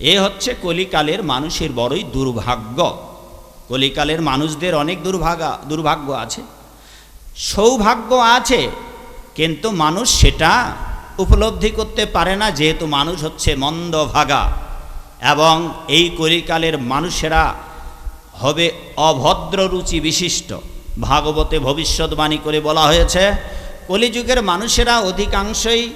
এ হচ্ছে কলিকালের মানুষের বড়ই দুর্ভাগ্য। কলিকালের মানুষদের অনেক দুর্ভাগা, দুর্ভাগ্য আছে। সৌভাগ্য আছে, কিন্তু মানুষ সেটা উপলব্ধি করতে পারে না, যেহেতু মানুষ হচ্ছে মন্দভাগা। এবং এই কলিকালের মানুষেরা হবে অভদ্র রুচি বিশিষ্ট। ভাগবতে ভবিষ্যৎবাণী করে বলা হয়েছে, কলিযুগের মানুষেরা অধিকাংশই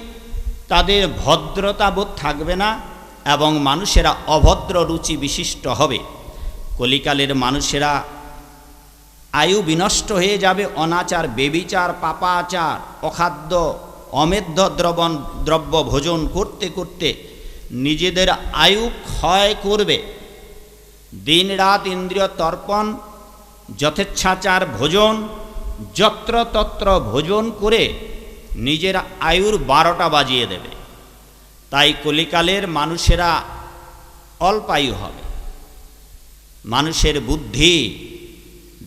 তাদের ভদ্রতা বোধ থাকবে না এবং মানুষেরা অভদ্র রুচি বিশিষ্ট হবে। কলিকালের মানুষেরা আয়ু বিনষ্ট হয়ে যাবে, অনাচার, বেবিচার, পাপাচার, অখাদ্য, অমেধ্য দ্রবণ, দ্রব্য ভোজন করতে করতে নিজেদের আয়ু ক্ষয় করবে। দিন রাত ইন্দ্রিয় তর্পণ, যথেচ্ছাচার ভোজন, যত্রতত্র ভোজন করে নিজের আয়ুর বারোটা বাজিয়ে দেবে। তাই কলিকালের মানুষেরা অল্পায়ু হবে। মানুষের বুদ্ধি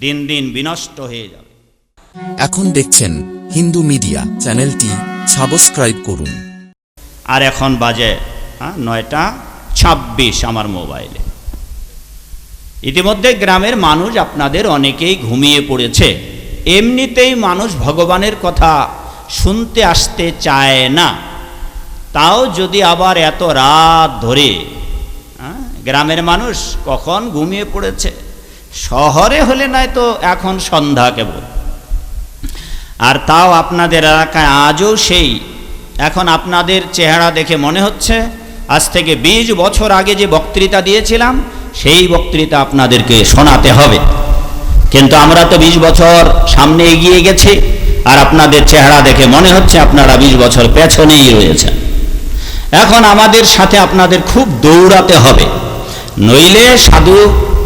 দিন দিন বিনষ্ট হয়ে যাবে। এখন দেখছেন হিন্দু মিডিয়া চ্যানেলটি সাবস্ক্রাইব করুন। আর এখন বাজে নয়টা ছাব্বিশ আমার মোবাইলে। ইতিমধ্যে গ্রামের মানুষ আপনাদের অনেকেই ঘুমিয়ে পড়েছে। এমনিতেই মানুষ ভগবানের কথা শুনতে আসতে চায় না। তাও যদি আবার এত রাত ধরে গ্রামের মানুষ কখন ঘুমিয়ে পড়েছে? শহরে হলে নয় তো এখন সন্ধ্যা কেবল। আর তাও আপনাদের এলাকায় আজও সেই, এখন আপনাদের চেহারা দেখে মনে হচ্ছে, আজ থেকে বিশ বছর আগে যে বক্তৃতা দিয়েছিলাম, সেই বক্তৃতা আপনাদেরকে শোনাতে হবে। কিন্তু আমরা তো বিশ বছর সামনে এগিয়ে গেছি, আর আপনাদের চেহারা দেখে মনে হচ্ছে আপনারা বিশ বছর পেছনেই রয়েছেন। এখন আমাদের সাথে আপনাদের খুব দৌড়াতে হবে। নইলে সাধু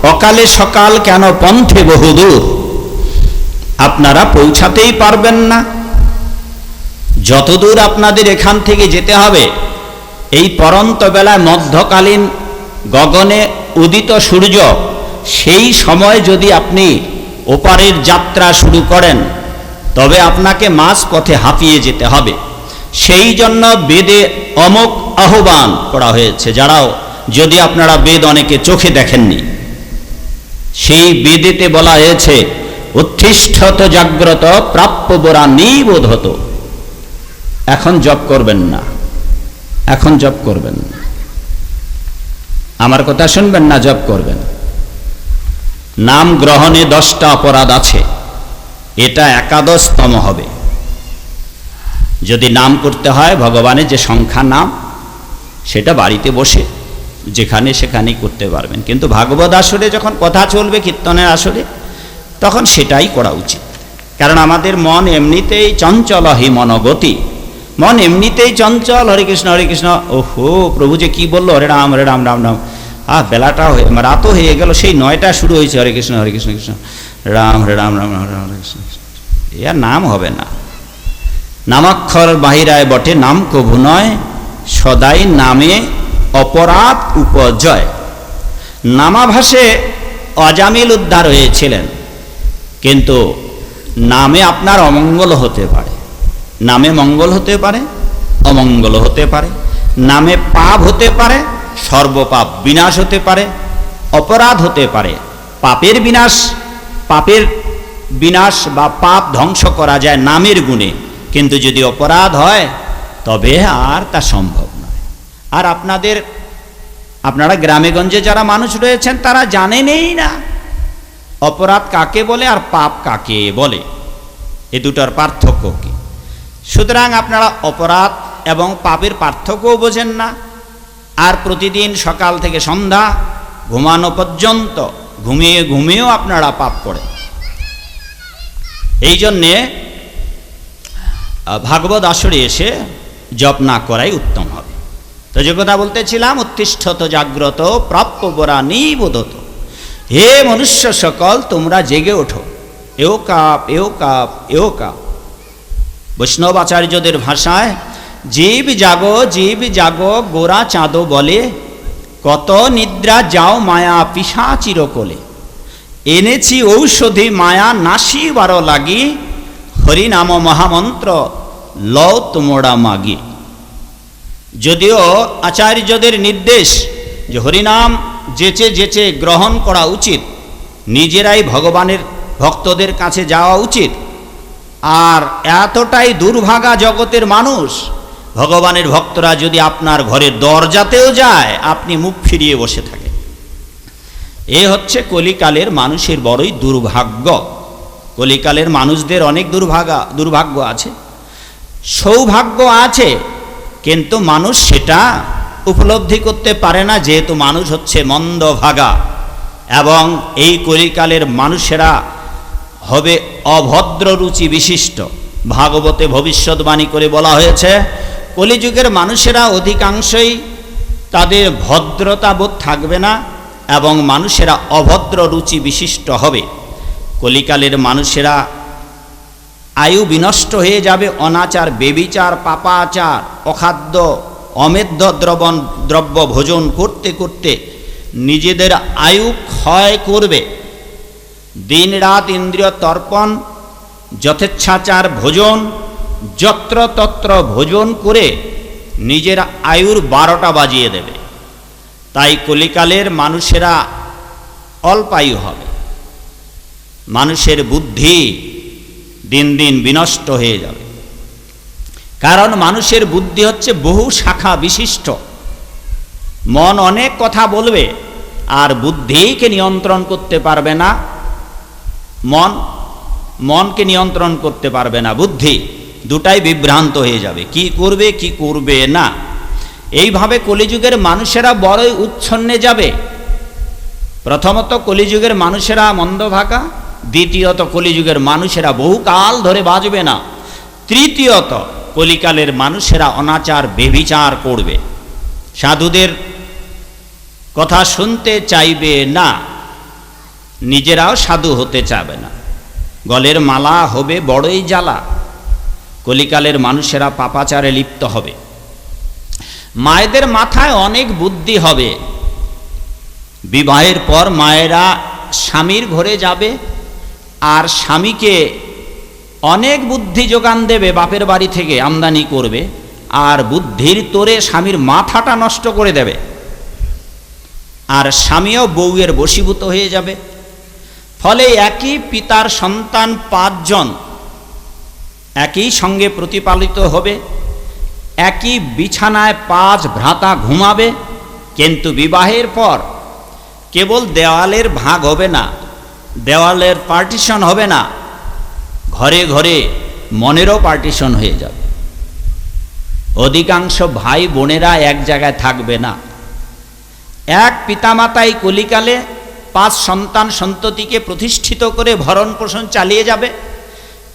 অকালে সকাল কেন পন্থে বহুদূর? আপনারা পৌঁছাতেই পারবেন না। যতদূর আপনাদের এখান থেকে যেতে হবে, এই পরন্ত বেলায় মধ্যকালীন গগনে উদিত সূর্য, সেই সময় যদি আপনি ওপারের যাত্রা শুরু করেন, তবে আপনাকে মাঝ পথে হাঁপিয়ে যেতে হবে। সেই জন্য বেদে অমক আহ্বান করা হয়েছে। যারাও, যদি আপনারা বেদ অনেকে চোখে দেখেননি, সেই বেদেতে বলা হয়েছে উত্তিষ্ঠত জাগ্রত প্রাপ্য বোরা নিবোধত। এখন জপ করবেন না। এখন জব করবেন না। আমার কথা শুনবেন না জব করবেন। নাম গ্রহণে দশটা অপরাধ আছে। এটা একাদশতম হবে। যদি নাম করতে হয়, ভগবানের যে সংখ্যা নাম সেটা বাড়িতে বসে যেখানে সেখানেই করতে পারবেন। কিন্তু ভাগবত আসরে যখন কথা চলবে, কীর্তনের আসরে, তখন সেটাই করা উচিত। কারণ আমাদের মন এমনিতেই চঞ্চল হি মনগতি। মন এমনিতেই চঞ্চল, হরে কৃষ্ণ হরে কৃষ্ণ, ওহো, প্রভু যে কী বলল? হরে রাম হরে রাম রাম রাম। আহ, বেলাটা হয়ে রাতও হয়ে গেল, সেই নয়টা শুরু হয়েছে, হরে কৃষ্ণ হরে কৃষ্ণ কৃষ্ণ। রাম, হরে রাম রাম রাম হরে কৃষ্ণ কৃষ্ণ। এ আর নাম হবে না। নামাক্ষর বাহিরায় বটে, নাম কভু নয়। সদাই নামে অপরাধ উপজয়। নামাভাসে অজামিল উদ্ধার হয়েছিলেন কিন্তু নামে আপনার অমঙ্গল হতে পারে। নামে মঙ্গল হতে পারে, অমঙ্গল হতে পারে। নামে পাপ হতে পারে, সর্বপাপ বিনাশ হতে পারে, অপরাধ হতে পারে। পাপের বিনাশ পাপের বিনাশ বা পাপ ধ্বংস করা যায় নামের গুণে। কিন্তু যদি অপরাধ হয় তবে আর তা সম্ভব নয়। আর আপনাদের, আপনারা গ্রামে গঞ্জে যারা মানুষ রয়েছেন, তারা জানেনই না। অপরাধ কাকে বলে আর পাপ কাকে বলে? এ দুটোর পার্থক্য কি? সুতরাং আপনারা অপরাধ এবং পাপের পার্থক্যও বোঝেন না। আর প্রতিদিন সকাল থেকে সন্ধ্যা ঘুমানো পর্যন্ত ঘুমিয়ে ঘুমিয়েও আপনারা পাপ করেন। এই জন্যে ভাগবত আসরে এসে জপ না করাই উত্তম হবে। তো যে কথা বলতেছিলাম, উত্তিষ্ঠত, জাগ্রত, প্রাপ্য বরা নিবোধত হে মনুষ্য সকল, তোমরা জেগে ওঠো। এও কাপ এও কাপ এও কাপ। বৈষ্ণব আচার্যদের ভাষায়, জীব জাগো জীব জাগো, গোরা চাঁদো বলে, কত নিদ্রা যাও মায়া পিসা চিরকলে। এনেছি ঔষধি মায়া নাসি বারো লাগি, হরিনাম মহামন্ত্র লও তোমরা মাগি। যদিও আচার্যদের নির্দেশ যে হরিনাম যেচে যেচে গ্রহণ করা উচিত, নিজেরাই ভগবানের ভক্তদের কাছে যাওয়া উচিত, আর এতটাই দুর্ভাগা জগতের মানুষ, ভগবানের ভক্তরা যদি আপনার ঘরের দরজাতেও যায়, আপনি মুখ ফিরিয়ে বসে থাকেন। এ হচ্ছে কলিকালের মানুষের বড়ই দুর্ভাগ্য। কলিকালের মানুষদের অনেক দুর্ভাগা, দুর্ভাগ্য আছে। সৌভাগ্য আছে, কিন্তু মানুষ সেটা উপলব্ধি করতে পারে না, যেহেতু মানুষ হচ্ছে মন্দভাগা। এবং এই কলিকালের মানুষেরা হবে অভদ্র রুচি বিশিষ্ট। ভাগবতে ভবিষ্যৎবাণী করে বলা হয়েছে, কলিযুগের মানুষেরা অধিকাংশই তাদের ভদ্রতাবোধ থাকবে না, এবং মানুষেরা অভদ্র রুচি বিশিষ্ট হবে। কলিকালের মানুষেরা আয়ু বিনষ্ট হয়ে যাবে, অনাচার, বেবিচার, পাপাচার, অখাদ্য, অমেদ্য দ্রবণ, দ্রব্য ভোজন করতে করতে নিজেদের আয়ু ক্ষয় করবে। দিন রাত ইন্দ্রিয় তর্পণ, যথেচ্ছাচার ভোজন, যত্রতত্র ভোজন করে নিজের আয়ুর বারোটা বাজিয়ে দেবে। তাই কলিকালের মানুষেরা অল্পায়ু হবে। মানুষের বুদ্ধি দিন দিন বিনষ্ট হয়ে যাবে। কারণ মানুষের বুদ্ধি হচ্ছে বহু শাখা বিশিষ্ট। মন অনেক কথা বলবে, আর বুদ্ধিকে নিয়ন্ত্রণ করতে পারবে না। মন, মনকে নিয়ন্ত্রণ করতে পারবে না। বুদ্ধি দুটাই বিভ্রান্ত হয়ে যাবে। কি করবে কি করবে না। এইভাবে কলিযুগের মানুষেরা বড়ই উচ্ছন্নে যাবে। প্রথমত কলিযুগের মানুষেরা মন্দভাগা দ্বিতীয়ত কলিযুগের মানুষেরা বহুকাল ধরে বাঁচবে না। তৃতীয়ত কলিকালের মানুষেরা অনাচার, বেবিচার করবে। সাধুদের কথা শুনতে চাইবে না, নিজেরাও সাধু হতে চাবে না। গলের মালা হবে বড়ই জ্বালা। কলিকালের মানুষেরা পাপাচারে লিপ্ত হবে। মায়েদের মাথায় অনেক বুদ্ধি হবে। বিবাহের পর মায়েরা স্বামীর ঘরে যাবে। আর স্বামীকে অনেক বুদ্ধি যোগান দেবে বাপের বাড়ি থেকে আমদানি করবে, আর বুদ্ধির তোরে স্বামীর মাথাটা নষ্ট করে দেবে। আর স্বামীও বউয়ের বশীভূত হয়ে যাবে। ফলে একই পিতার সন্তান পাঁচজন একই সঙ্গে প্রতিপালিত হবে, একই বিছানায় পাঁচ ভ্রাতা ঘুমাবে, কিন্তু বিবাহের পর কেবল দেওয়ালের ভাগ হবে না। দেওয়ালের পার্টিশন হবে না। ঘরে ঘরে মনেরও পার্টিশন হয়ে যাবে। অধিকাংশ ভাই বোনেরা এক জায়গায় থাকবে না। এক পিতামাতাই কলিকালে পাঁচ সন্তান সন্ততিকে প্রতিষ্ঠিত করে ভরণ পোষণ চালিয়ে যাবে।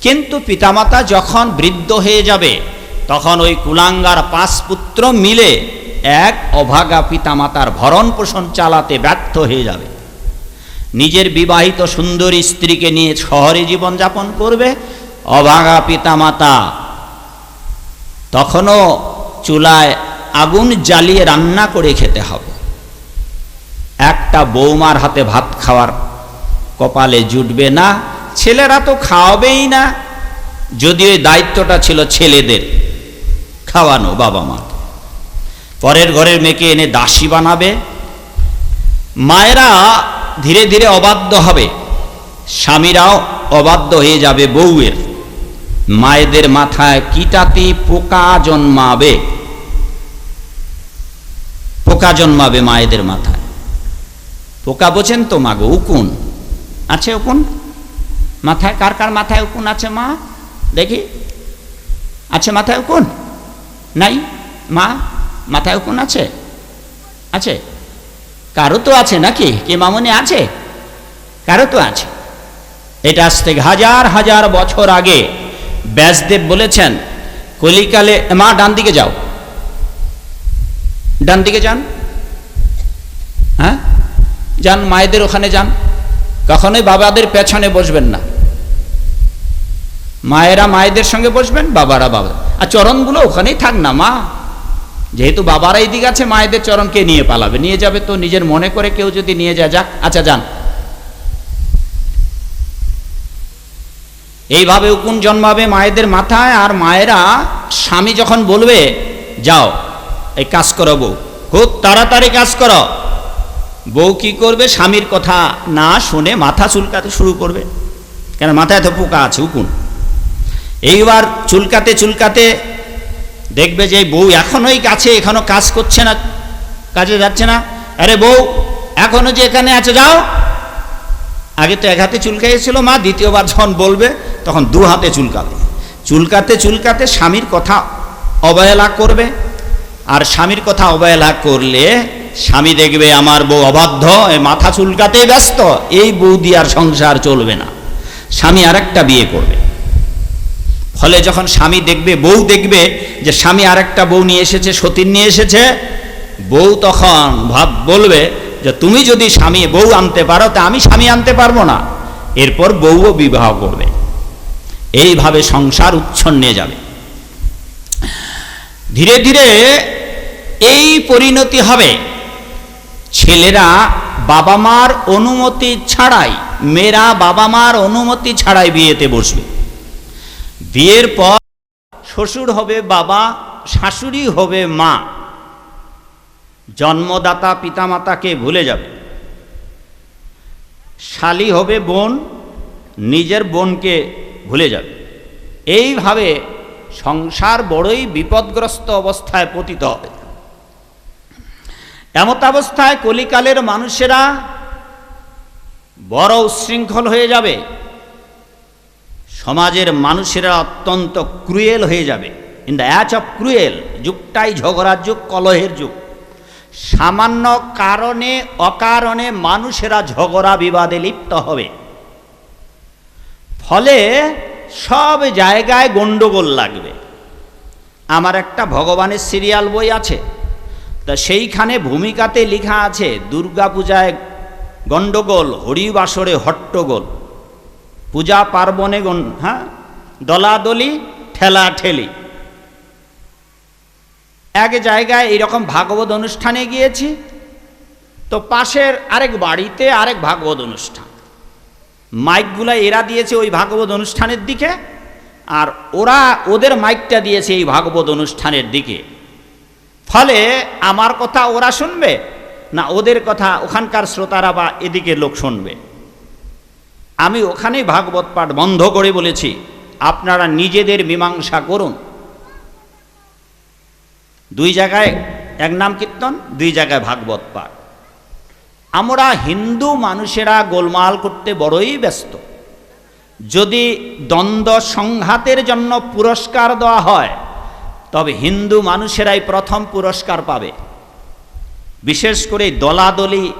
কিন্তু পিতামাতা যখন বৃদ্ধ হয়ে যাবে, তখন ওই কুলাঙ্গার পাঁচ পুত্র মিলে এক অভাগা পিতামাতার ভরণ পোষণ চালাতে ব্যর্থ হয়ে যাবে। নিজের বিবাহিত সুন্দরী স্ত্রীকে নিয়ে শহরে জীবনযাপন করবে, অভাগা পিতামাতা। তখনও চুলায় আগুন জ্বালিয়ে রান্না করে খেতে হবে। একটা বৌমার হাতে ভাত খাওয়ার কপালে জুটবে না, ছেলেরা তো খাওয়াবেই না। যদিও এই দায়িত্বটা ছিল ছেলেদের, খাওয়ানো বাবা মা পরের ঘরের মেয়েকে এনে দাসী বানাবে। মায়েরা ধীরে ধীরে অবাধ্য হবে। স্বামীরাও অবাধ্য হয়ে যাবে বউয়ের। মায়েদের মাথায় কিটাতি পোকা জন্মাবে। পোকা জন্মাবে মায়েদের মাথায়। পোকা বোঝেন তো মাগো উকুন। আছে উকুন? মাথায় কার কার মাথায় উকুন আছে মা? দেখি। আছে মাথায় উকুন? নাই? মা, মাথায় উকুন আছে? আছে? কারও তো আছে নাকি? কে মামনি আছে? কারও তো আছে। এটা আজ থেকে হাজার হাজার বছর আগে ব্যাসদেব বলেছেন, কলিকালে, মা, ডান দিকে যাও। ডান দিকে যান। হ্যাঁ? যান, মায়েদের ওখানে যান। কখনোই বাবাদের পেছনে বসবেন না। মায়েরা মায়েদের সঙ্গে বসবেন, বাবারা বাবা আর চরণগুলো ওখানেই থাক না, মা। যেহেতু বাবারা এই দিকে আছে, মায়েদের চরণকে নিয়ে পালাবে? নিয়ে যাবে তো নিজের মনে করে কেউ যদি নিয়ে যায়, যাক আচ্ছা যান। এইভাবে উকুন জন্মাবে মায়েদের মাথায়, আর মায়েরা, স্বামী যখন বলবে, যাও, এই কাজ করো বউ। খুব তাড়াতাড়ি কাজ করো। বউ কি করবে? স্বামীর কথা না শুনে মাথা চুলকাতে শুরু করবে। কেন? মাথায় তো পোকা আছে, উকুন। এইবার চুলকাতে চুলকাতে দেখবে যে এই বউ এখনোই কাছে, এখনও কাজ করছে না, কাজে যাচ্ছে না। আরে বউ, এখনও যে এখানে আছে, যাও। আগে তো এক হাতে চুলকাইছিল মা, দ্বিতীয়বার যখন বলবে, তখন দু হাতে চুলকাবে চুলকাতে চুলকাতে স্বামীর কথা অবহেলা করবে, আর স্বামীর কথা অবহেলা করলে স্বামী দেখবে আমার বউ অবাধ্য মাথা চুলকাতে ব্যস্ত, এই বউ দিয়ে আর সংসার চলবে না। স্বামী আরেকটা বিয়ে করবে। ফলে যখন স্বামী দেখবে, বউ দেখবে যে স্বামী আরেকটা বউ নিয়ে এসেছে, সতীন নিয়ে এসেছে, বউ তখন ভাব বলবে যে তুমি যদি স্বামী বউ আনতে পারো, তা আমি স্বামী আনতে পারব না। এরপর বউও বিবাহ করবে। এইভাবে সংসার উচ্ছন্নে যাবে। ধীরে ধীরে এই পরিণতি হবে। ছেলেরা বাবা মার অনুমতি ছাড়াই, মেয়েরা বাবা মার অনুমতি ছাড়াই বিয়েতে বসবে। বিয়ের পর শ্বশুর হবে বাবা, শাশুড়ি হবে মা। জন্মদাতা পিতামাতাকে ভুলে যাবে। শালি হবে বোন, নিজের বোনকে ভুলে যাবে। এইভাবে সংসার বড়ই বিপদগ্রস্ত অবস্থায় পতিত হবে। এমত অবস্থায় কলিকালের মানুষেরা বড় উচ্ছৃঙ্খল হয়ে যাবে। সমাজের মানুষেরা অত্যন্ত ক্রুয়েল হয়ে যাবে। In the age of cruel যুগটাই ঝগড়ার যুগ, কলহের যুগ। সামান্য কারণে, অকারণে মানুষেরা ঝগড়া বিবাদে লিপ্ত হবে। ফলে সব জায়গায় গণ্ডগোল লাগবে। আমার একটা ভগবানের সিরিয়াল বই আছে। তা সেইখানে ভূমিকাতে লেখা আছে, দুর্গাপূজায় গণ্ডগোল হরিবাসরে হট্টগোল। পূজা পার্বণে গণ হ্যাঁ? দলাদলি ঠেলা ঠেলি এক জায়গায় এরকম ভাগবত অনুষ্ঠানে গিয়েছি, তো পাশের আরেক বাড়িতে আরেক ভাগবত অনুষ্ঠান। মাইকগুলো এরা দিয়েছে ওই ভাগবত অনুষ্ঠানের দিকে, আর ওরা ওদের মাইকটা দিয়েছে এই ভাগবত অনুষ্ঠানের দিকে। ফলে আমার কথা ওরা শুনবে, না ওদের কথা ওখানকার শ্রোতারা বা এদিকে লোক শুনবে? আমি ওখানেই ভাগবত পাঠ বন্ধ করে বলেছি, আপনারা নিজেদের মীমাংসা করুন। দুই জায়গায় এক নাম কীর্তন, দুই জায়গায় ভাগবত পাঠ। আমরা হিন্দু মানুষেরা গোলমাল করতে বড়ই ব্যস্ত। যদি দ্বন্দ্ব সংঘাতের জন্য পুরস্কার দেওয়া হয়, তবে হিন্দু মানুষেরাই প্রথম পুরস্কার পাবে। বিশেষ করে দলাদলি,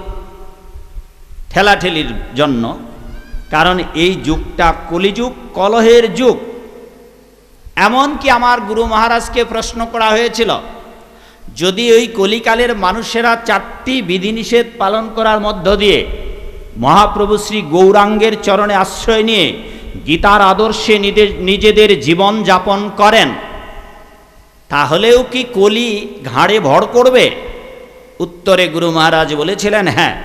ঠেলাঠেলির জন্য কারণ এই যুগটা কলিযুগ, কলহের যুগ। এমনকি আমার গুরু মহারাজকে প্রশ্ন করা হয়েছিল, যদি ওই কলিকালের মানুষেরা চারটি বিধিনিষেধ পালন করার মধ্য দিয়ে মহাপ্রভু শ্রী গৌরাঙ্গের চরণে আশ্রয় নিয়ে গীতার আদর্শে নিজেদের নিজেদের জীবন যাপন করেন, তাহলেও কি কলি ঘাড়ে ভর করবে? উত্তরে গুরু মহারাজ বলেছিলেন হ্যাঁ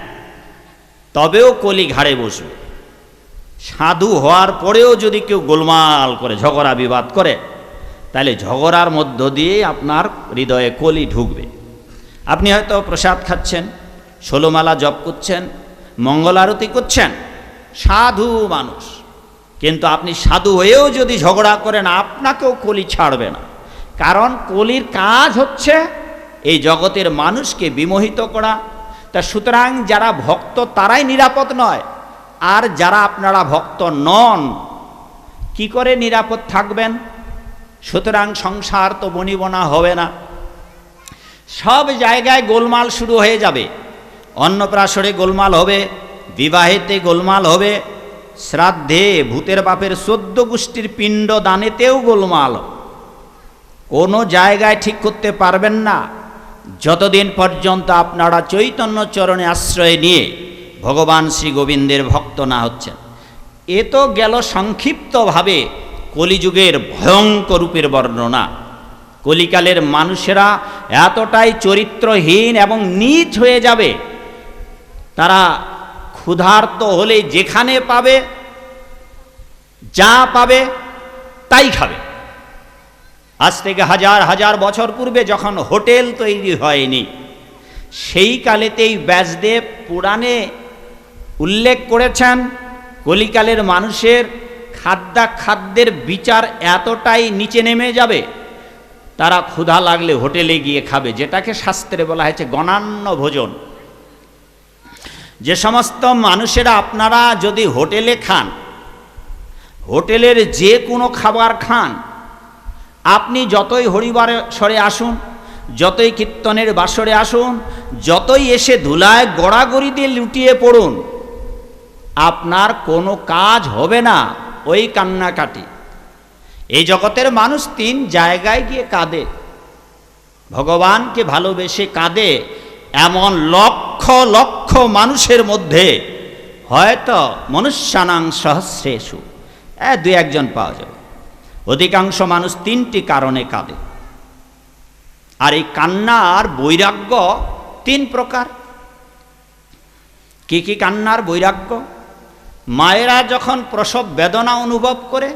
তবেও কলি ঘাড়ে বসবে। সাধু হওয়ার পরেও যদি কেউ গোলমাল করে, ঝগড়া বিবাদ করে, তাহলে ঝগড়ার মধ্য দিয়ে আপনার হৃদয়ে কলি ঢুকবে। আপনি হয়তো প্রসাদ খাচ্ছেন, ষোলোমালা জপ করছেন, মঙ্গল আরতি করছেন, সাধু মানুষ। কিন্তু আপনি সাধু হয়েও যদি ঝগড়া করেন, আপনাকেও কলি ছাড়বে না। কারণ কলির কাজ হচ্ছে এই জগতের মানুষকে বিমোহিত করা। তা সুতরাং যারা ভক্ত, তারাই নিরাপদ নয়। আর যারা আপনারা ভক্ত নন, কি করে নিরাপদ থাকবেন? সুতরাং সংসার তো বনিবনা হবে না। সব জায়গায় গোলমাল শুরু হয়ে যাবে। অন্নপ্রাশরে গোলমাল হবে, বিবাহেতে গোলমাল হবে, শ্রাদ্ধে ভূতের বাপের চোদ্দ গোষ্ঠীর পিণ্ড দানেতেও গোলমাল। কোনো জায়গায় ঠিক করতে পারবেন না। যতদিন পর্যন্ত আপনারা চৈতন্য চরণে আশ্রয় নিয়ে ভগবান শ্রী গোবিন্দের ভক্ত না হচ্ছেন। এ তো গেল সংক্ষিপ্তভাবে কলিযুগের ভয়ঙ্কর রূপের বর্ণনা। কলিকালের মানুষেরা এতটাই চরিত্রহীন এবং নীচ হয়ে যাবে, তারা ক্ষুধার্ত হলে যেখানে পাবে, যা পাবে, তাই খাবে। আজ থেকে হাজার হাজার বছর পূর্বে যখন হোটেল তৈরি হয়নি, সেই কালেতেই ব্যাসদেব পুরাণে উল্লেখ করেছেন, কলিকালের মানুষের খাদ্যাখাদ্যের বিচার এতটাই নিচে নেমে যাবে, তারা ক্ষুধা লাগলে হোটেলে গিয়ে খাবে, যেটাকে শাস্ত্রে বলা হয়েছে গণান্য ভোজন। যে সমস্ত মানুষেরা আপনারা যদি হোটেলে খান, হোটেলের যে কোনো খাবার খান, আপনি যতই হরিবারে স্বরে আসুন, যতই কীর্তনের বাসরে আসুন, যতই এসে ধুলায় গড়াগড়ি দিয়ে লুটিয়ে পড়ুন আপনার কোনো কাজ হবে না, ওই কান্নাকাটি। এই জগতের মানুষ তিন জায়গায় গিয়ে কাঁদে। ভগবানকে ভালোবেসে কাঁদে এমন লক্ষ লক্ষ মানুষের মধ্যে। হয়তো মনুষ্যানাং সহস্রেশু এ দুই একজন পাওয়া যাবে। অধিকাংশ মানুষ তিনটি কারণে কাঁদে। আর এই কান্নার বৈরাগ্য তিন প্রকার। কি কি কান্নার বৈরাগ্য? মায়েরা যখন প্রসব বেদনা অনুভব করে,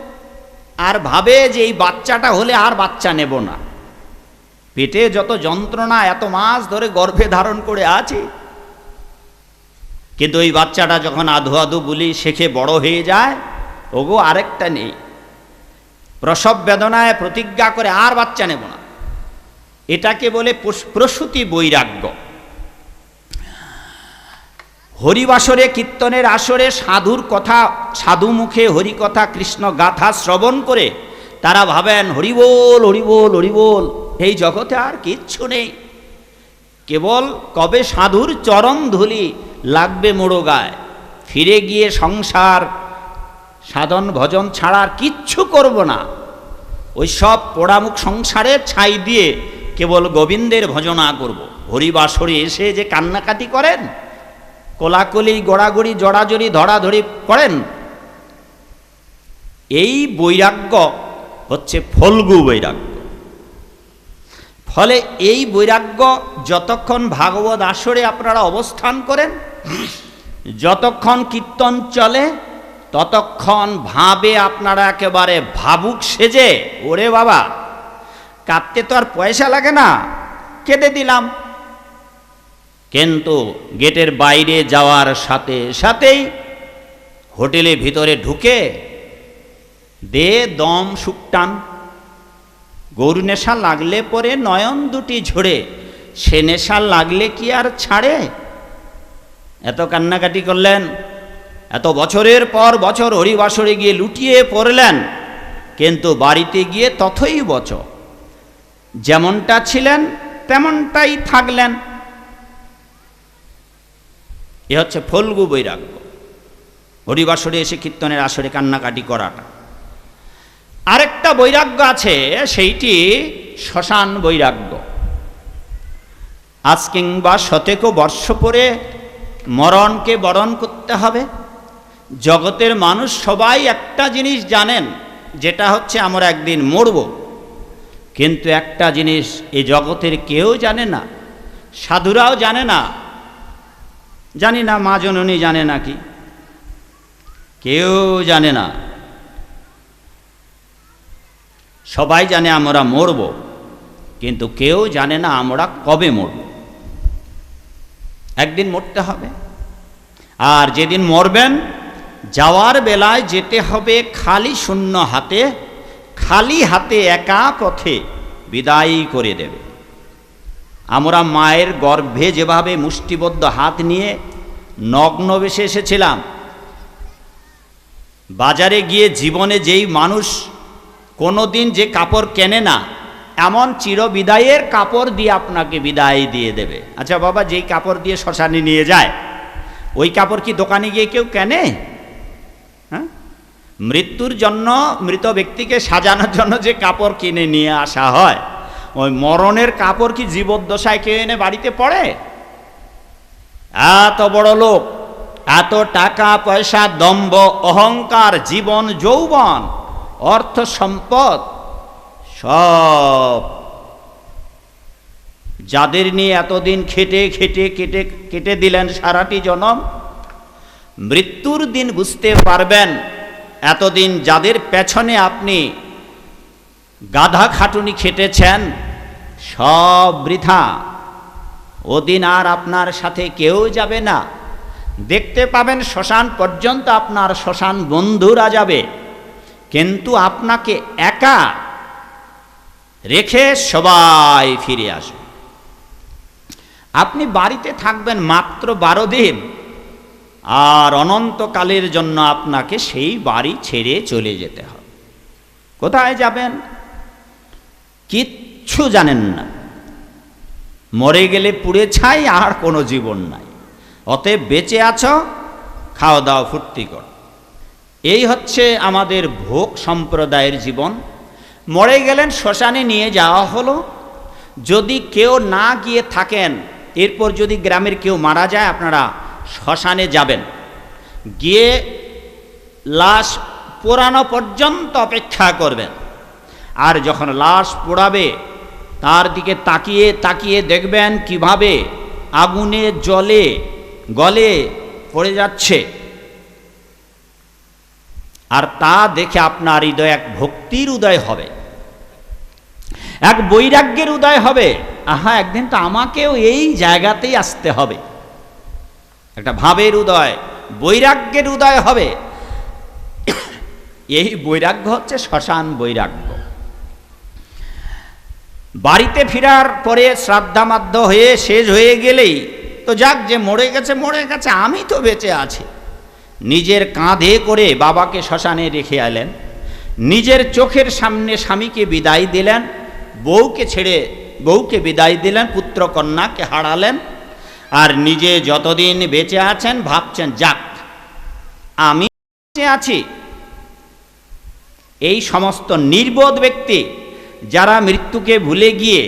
আর ভাবে যে এই বাচ্চাটা হলে আর বাচ্চা নেব না। পেটে যত যন্ত্রণা, এত মাস ধরে গর্ভে ধারণ করে আছি। কিন্তু ওই বাচ্চাটা যখন আধু আধু বলি শেখে বড় হয়ে যায়, ওগো আরেকটা নেই। প্রসব বেদনায় প্রতিজ্ঞা করে আর বাচ্চা নেব না। এটাকে বলে প্রসূতি বৈরাগ্য। হরিবাসরে, কীর্তনের আসরে সাধুর কথা, সাধু মুখে হরিকথা কৃষ্ণ গাথা শ্রবণ করে তারা ভাবেন, হরিবোল হরিবোল হরিবোল, এই জগতে আর কিচ্ছু নেই। কেবল কবে সাধুর চরণ ধুলি লাগবে মোড়ো গায়। ফিরে গিয়ে সংসার, সাধন, ভজন ছাড়া আর কিচ্ছু করব না। ওই সব পোড়ামুখ সংসারে ছাই দিয়ে কেবল গোবিন্দের ভজনা করব। হরিবাসরে এসে যে কান্নাকাটি করেন কোলাকুলি, গোড়াগড়ি, জড়াজড়ি, ধরাধরি করেন। এই বৈরাগ্য হচ্ছে ফলগু বৈরাগ্য। ফলে এই বৈরাগ্য যতক্ষণ ভাগবত আসরে আপনারা অবস্থান করেন, যতক্ষণ কীর্তন চলে, ততক্ষণ ভাবে আপনারা একেবারে ভাবুক সেজে, ওরে বাবা, কাঁদতে তো আর পয়সা লাগে না কেটে দিলাম। কিন্তু গেটের বাইরে যাওয়ার সাথে সাথেই হোটেলে ভিতরে ঢুকে দে দম শুকটান। গরু নেশা লাগলে পরে নয়ন দুটি ঝরে সে নেশা লাগলে কি আর ছাড়ে? এত কান্নাকাটি করলেন, এত বছরের পর বছর হরিবাসরে গিয়ে লুটিয়ে পড়লেন, কিন্তু বাড়িতে গিয়ে তথই বচ যেমনটা ছিলেন, তেমনটাই থাকলেন। এ হচ্ছে ফলগু বৈরাগ্য। হরিবাসরে এসে কীর্তনের আসরে কান্নাকাটি করাটা। আরেকটা বৈরাগ্য আছে, সেইটি শ্মশান বৈরাগ্য। আজ কিংবা শতেক বর্ষ পরে মরণকে বরণ করতে হবে। জগতের মানুষ সবাই একটা জিনিস জানেন, যেটা হচ্ছে আমরা একদিন মরব। কিন্তু একটা জিনিস এ জগতের কেউ জানে না, সাধুরাও জানে না জানি না, মা জননী জানে নাকি কেউ জানে না। সবাই জানে আমরা মরব, কিন্তু কেউ জানে না আমরা কবে মরব। একদিন মরতে হবে, আর যেদিন মরবেন, যাওয়ার বেলায় যেতে হবে খালি শূন্য হাতে, খালি হাতে একা পথে বিদায় করে দেবে। আমরা মায়ের গর্ভে যেভাবে মুষ্টিবদ্ধ হাত নিয়ে নগ্ন বেশে এসেছিলাম, বাজারে গিয়ে জীবনে যেই মানুষ কোনো দিন যে কাপড় কেনে না, এমন চিরবিদায়ের কাপড় দিয়ে আপনাকে বিদায় দিয়ে দেবে। আচ্ছা বাবা, যেই কাপড় দিয়ে শ্মশানে নিয়ে যায়, ওই কাপড় কি দোকানে গিয়ে কেউ কেনে? হ্যাঁ? মৃত্যুর জন্য মৃত ব্যক্তিকে সাজানোর জন্য যে কাপড় কিনে নিয়ে আসা হয় ওই মরণের কাপড় কি জীবদ্দশায় কে এনে বাড়িতে পড়ে? এত বড় লোক, এত টাকা, পয়সা, দম্ভ, অহংকার, জীবন, যৌবন, অর্থ সম্পদ, সব। যাদের নিয়ে এতদিন খেটে খেটে, কেটে কেটে দিলেন সারাটি জনম, মৃত্যুর দিন বুঝতে পারবেন, এতদিন যাদের পেছনে আপনি গাধা খাটুনি খেটেছেন, সব বৃথা। ওদিন আর আপনার সাথে কেউ যাবে না। দেখতে পাবেন শ্মশান পর্যন্ত আপনার শ্মশান বন্ধুরা যাবে। কিন্তু আপনাকে একা রেখে সবাই ফিরে আসবে। আপনি বাড়িতে থাকবেন মাত্র বারো দিন। আর অনন্তকালের জন্য আপনাকে সেই বাড়ি ছেড়ে চলে যেতে হবে। কোথায় যাবেন? কিচ্ছু জানেন না। মরে গেলে পুড়ে ছাই, আর কোনো জীবন নাই। অতএব বেঁচে আছো খাওয়া দাওয়া ফুর্তি কর। এই হচ্ছে আমাদের ভোগ সম্প্রদায়ের জীবন। মরে গেলেন, শ্মশানে নিয়ে যাওয়া হলো। যদি কেউ না গিয়ে থাকেন, এরপর যদি গ্রামের কেউ মারা যায়, আপনারা শ্মশানে যাবেন। গিয়ে লাশ পোড়ানো পর্যন্ত অপেক্ষা করবেন। আর যখন লাশ পোড়াবে, তার দিকে তাকিয়ে তাকিয়ে দেখবেন কীভাবে আগুনে জলে গলে পড়ে যাচ্ছে। আর তা দেখে আপনার হৃদয় এক ভক্তির উদয় হবে। এক বৈরাগ্যের উদয় হবে। আহা, একদিন তো আমাকেও এই জায়গাতেই আসতে হবে। একটা ভাবের উদয়, বৈরাগ্যের উদয় হবে। এই বৈরাগ্য হচ্ছে শ্মশান বৈরাগ্য। বাড়িতে ফেরার পরে শ্রাদ্ধামাধ্য হয়ে শেষ হয়ে গেলেই তো যাক যে মরে গেছে মরে গেছে, আমি তো বেঁচে আছি। নিজের কাঁধে করে বাবাকে শ্মশানে রেখে এলেন। নিজের চোখের সামনে স্বামীকে বিদায় দিলেন। বউকে ছেড়ে, বউকে বিদায় দিলেন পুত্র কন্যাকে হারালেন। আর নিজে যতদিন বেঁচে আছেন, ভাবছেন, যাক, আমি বেঁচে আছি। এই সমস্ত নির্বোধ ব্যক্তি যারা মৃত্যুকে ভুলে গিয়ে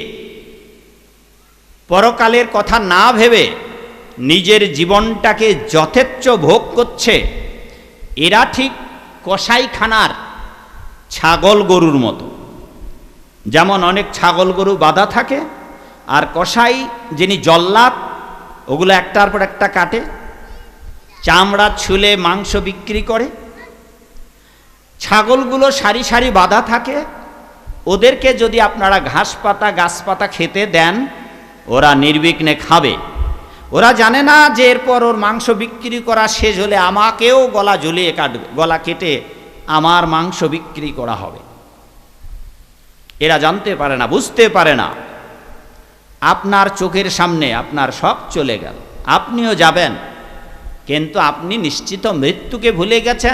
পরকালের কথা না ভেবে নিজের জীবনটাকে যথেচ্ছ ভোগ করছে, এরা ঠিক কসাইখানার ছাগল গরুর মতো। যেমন অনেক ছাগল গরু বাঁধা থাকে, আর কসাই যিনি জল্লাদ, ওগুলো একটার পর একটা কাটে, চামড়া ছুলে মাংস বিক্রি করে। ছাগলগুলো সারি সারি বাঁধা থাকে ওদেরকে যদি আপনারা ঘাস পাতা গাছপাতা খেতে দেন, ওরা নির্বিঘ্নে খাবে। ওরা জানে না যে এরপর ওর মাংস বিক্রি করা শেষ হলে আমাকেও গলা ঝুলিয়ে কাটবে, গলা কেটে আমার মাংস বিক্রি করা হবে। এরা জানতে পারে না, বুঝতে পারে না। আপনার চোখের সামনে আপনার সব চলে গেল। আপনিও যাবেন, কিন্তু আপনি নিশ্চিত মৃত্যুকে ভুলে গেছেন।